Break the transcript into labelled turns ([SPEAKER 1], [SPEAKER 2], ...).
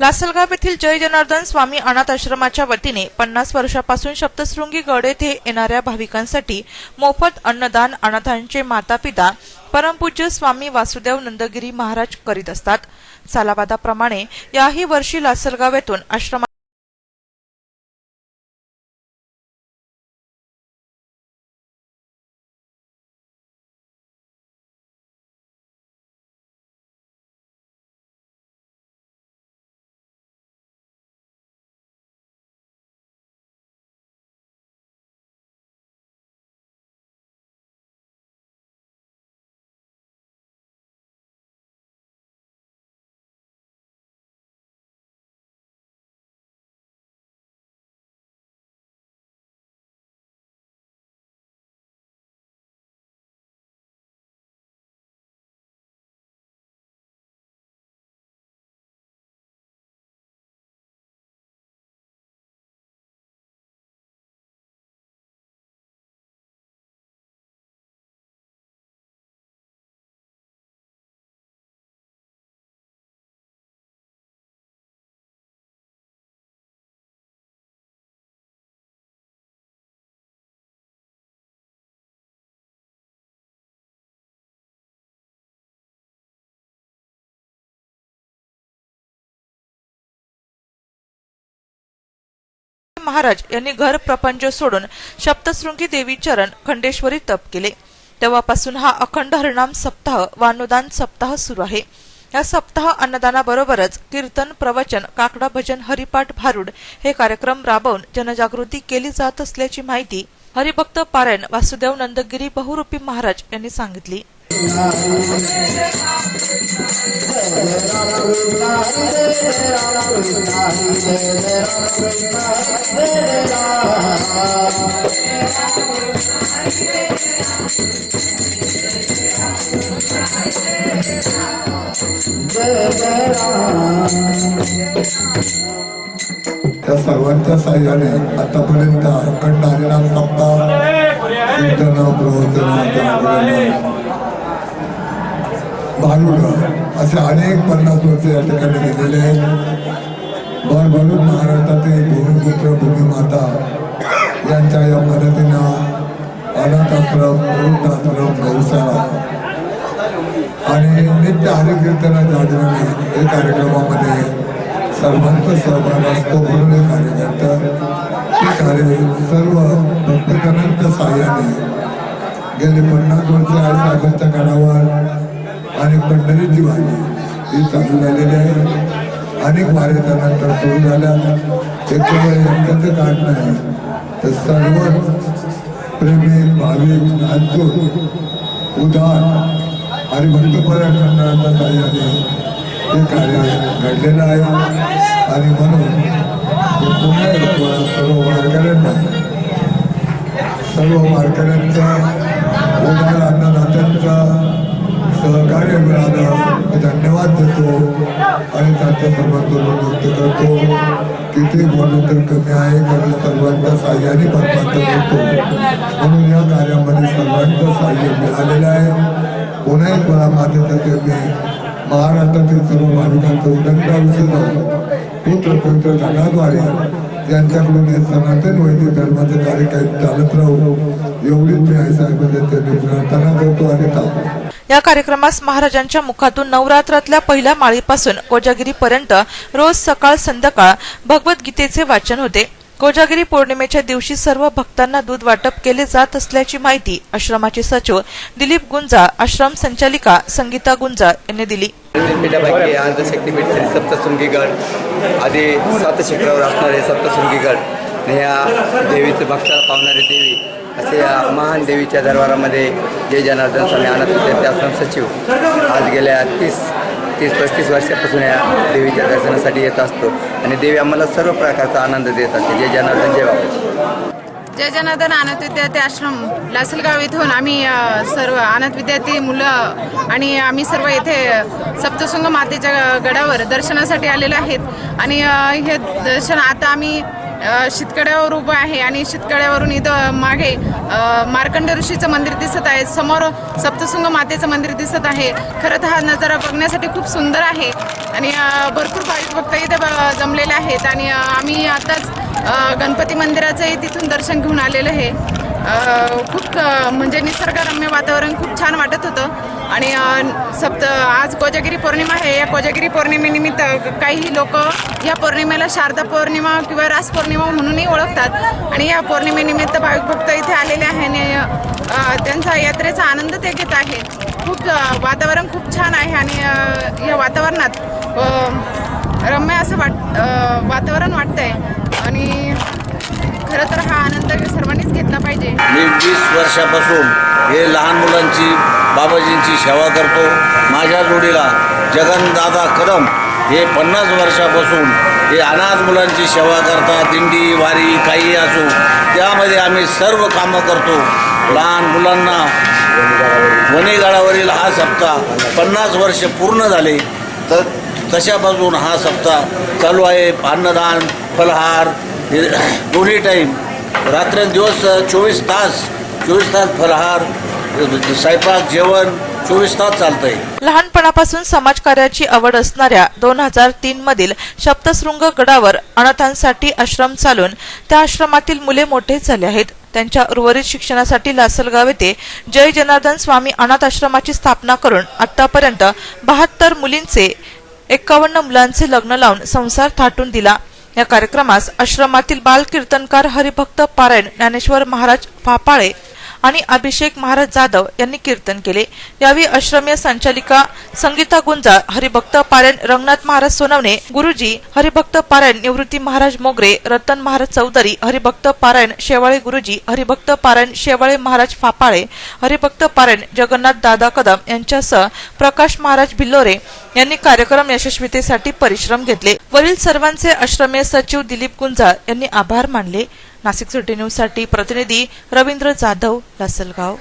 [SPEAKER 1] लासलगाव येथील जय जनार्दन स्वामी अनाथ आश्रमाच्या वतीने पन्नास वर्षापासून सप्तशृंगी गड येथे येणाऱ्या भाविकांसाठी मोफत अन्नदान अनाथांचे मातापिता परमपूज्य स्वामी वासुदेव नंदगिरी महाराज करीत असतात. सालाबादाप्रमाणे याही वर्षी लासलगाव येथून आश्रमा महाराज यांनी घर प्रपंच सोडून सप्तशृंगी देवी चरण खंडेश्वरी तप केले. तेव्हापासून हा अखंड हरिणाम सप्ताह वानुदान सप्ताह सुरू आहे. या सप्ताह अन्नदानाबरोबरच कीर्तन प्रवचन काकडा भजन हरिपाठ भारुड हे कार्यक्रम राबवून जनजागृती केली जात असल्याची माहिती हरिभक्त पारायण वासुदेव नंदगिरी बहुरूपी महाराज यांनी सांगितली.
[SPEAKER 2] त्या सर्वांच्या साह्याने आतापर्यंत अखंड हरिनाम सप्ताह भारुड असे अनेक पन्नास वर्ष या ठिकाणी गेलेले आहेत. भरभरून महाराष्ट्रातील भूमिपुत्र भूमिमाता यांच्या या मदतीनं अनाथ आश्रम वृद्ध गौशाळा आणि नित्य हरिकीर्तनाच्या जागरणे हे कार्यक्रमामध्ये सर्वांचा सहभाग असतो म्हणून हे कार्य हे कार्य सर्व भक्तजनांच्या साह्याने गेले पन्नास वर्ष आई साहेबांच्या काळावर आणि पंढरीची वारी ही चालू झालेली आहे. अनेक वाऱ्या त्यानंतर सुरू झाल्या. त्याच्यामुळे एकच काढ नाही तर सर्व प्रेमी भाविक नाजूक उदार आणि भक्तपराखंडाच्या साह्याने हे कार्य घडलेलं आहे. आणि म्हणून पुन्हा एकदा सर्व वारकऱ्यांना सर्व वारकऱ्यांचा उदार सहकार्य मिळालं मी धन्यवाद देतो आणि त्यांच्या सर्वांतून व्यक्त करतो किती बोलू तर कमी आहे कारण सर्वांच्या साह्याने परमार्थ करतो म्हणून या कार्यामध्ये सर्वांचं साह्य मिळालेलं आहे. पुन्हा एक मला माझ्यासाठी मी महाराष्ट्रातील सर्व भाविकांचं उदंड आयुष्य जाऊ पुत्र धनाद्वारे यांच्याकडून हे सनातन वैदिक धर्माचं कार्य काही चालत राहू एवढीच मी आई साहेबांच्या प्रार्थना करतो आणि थांबतो.
[SPEAKER 1] या कार्यक्रमास महाराजांच्या मुखातून नवरात्रातल्या पहिल्या माळीपासून कोजागिरीपर्यंत रोज सकाळ संध्याकाळ भगवद्गीतेचे वाचन होते. कोजागिरी पौर्णिमेच्या दिवशी सर्व भक्तांना दूध वाटप केले जात असल्याची माहिती आश्रमाचे सचिव दिलीप गुंजा आश्रम संचालिका संगीता गुंजा यांनी दिली.
[SPEAKER 3] पीठापैकी आज शक्तीपीठ श्री सप्तशृंगी गड आधी सात शिखरावर असणारे सप्तशृंगी गड ह्या देवीचं भक्ताला पावणारी देवी असे या महान देवीच्या दरबारामध्ये जय जनार्दन स्वामी अनाथ विद्यार्थी आश्रम सचिव आज गेल्या तीस तीस पस्तीस वर्षापासून या देवीच्या दर्शनासाठी येत असतो. आणि देवी आम्हाला सर्व प्रकारचा आनंद देत असते. जय जनार्दन जय बाबा
[SPEAKER 4] जय जनार्दन आनंद विद्यार्थी आश्रम लासलगाव इथून आम्ही सर्व अनाथ विद्यार्थी मुलं आणि आम्ही सर्व येथे सप्तशृंग मातेच्या गडावर दर्शनासाठी आलेलो आहेत. आणि हे दर्शन आता आम्ही शितकड्यावर उभं आहे आणि शितकड्यावरून इथं मागे मार्कंड ऋषीचं मंदिर दिसत आहे. समोर सप्तशृंग मातेचं मंदिर दिसत आहे. खरं तर हा नजारा बघण्यासाठी खूप सुंदर आहे. आणि भरपूर भाविक भक्त इथे ब- जमलेले आहेत. आणि आम्ही आताच गणपती मंदिराचंही तिथून दर्शन घेऊन आलेलं आहे. खूप म्हणजे निसर्गरम्य वातावरण खूप छान वाटत होतं. आणि सप्त आज कोजागिरी पौर्णिमा आहे. या कोजागिरी पौर्णिमेनिमित्त काही लोक या पौर्णिमेला शारदा पौर्णिमा किंवा रास पौर्णिमा म्हणूनही ओळखतात. आणि या पौर्णिमेनिमित्त भाविक भक्त इथे आलेले आहे आणि त्यांचा यात्रेचा आनंद ते घेत आहे खूप वातावरण खूप छान आहे आणि या वातावरणात रम्य असं वाट वातावरण वातावरण वाटतंय. आणि खरं तर घेतला पाहिजे.
[SPEAKER 5] मी वीस वर्षापासून हे लहान मुलांची बाबाजींची सेवा करतो. माझ्या जोडीला जगनदादा कदम हे पन्नास वर्षापासून हे अनाथ मुलांची सेवा करतात. दिंडी वारी काही असो त्यामध्ये आम्ही सर्व कामं करतो. लहान मुलांना वणेगाडावरील हा सप्ताह पन्नास वर्ष पूर्ण झाले. तर तशापासून हा सप्ताह चालू आहे. अन्नदान फलहार हे दोन्ही टाईम रात्रंदिवस चोवीस तास चोवीस तास फलहार स्वयंपाक जेवण चोवीस तास चालतंय.
[SPEAKER 1] लहानपणापासून समाजकार्याची आवड असणाऱ्या दोन हजार तीन मधील सप्तशृंग गडावर अनाथांसाठी आश्रम चालून त्या आश्रमातील मुले मोठे झाले आहेत. त्यांच्या उर्वरित शिक्षणासाठी लासलगाव येथे जय जनार्दन स्वामी अनाथ आश्रमाची स्थापना करून आतापर्यंत बहात्तर मुलींचे एकावन्न मुलांचे लग्न लावून संसार थाटून दिला या कार्यक्रमास आश्रमातील बाल कीर्तनकार हरिभक्त पारायण ज्ञानेश्वर महाराज फापाळे आणि अभिषेक महाराज जाधव यांनी कीर्तन केले. यावेळी आश्रमीय संचालिका संगीता गुंजा हरिभक्त पारायण रंगनाथ महाराज सोनवणे गुरुजी हरिभक्त पारायण निवृत्ती महाराज मोगरे रतन महाराज चौधरी हरिभक्त पारायण शेवाळे गुरुजी हरिभक्त पारायण शेवाळे महाराज फापाळे हरिभक्त पारायण जगन्नाथ दादा कदम यांच्यासह प्रकाश महाराज भिल्लोरे यांनी कार्यक्रम यशस्वीतेसाठी परिश्रम घेतले. वरील सर्वांचे आश्रमीय सचिव दिलीप गुंजाळ यांनी आभार मानले. नाशिक सिटी न्यूजसाठी प्रतिनिधी रवींद्र जाधव लासलगाव.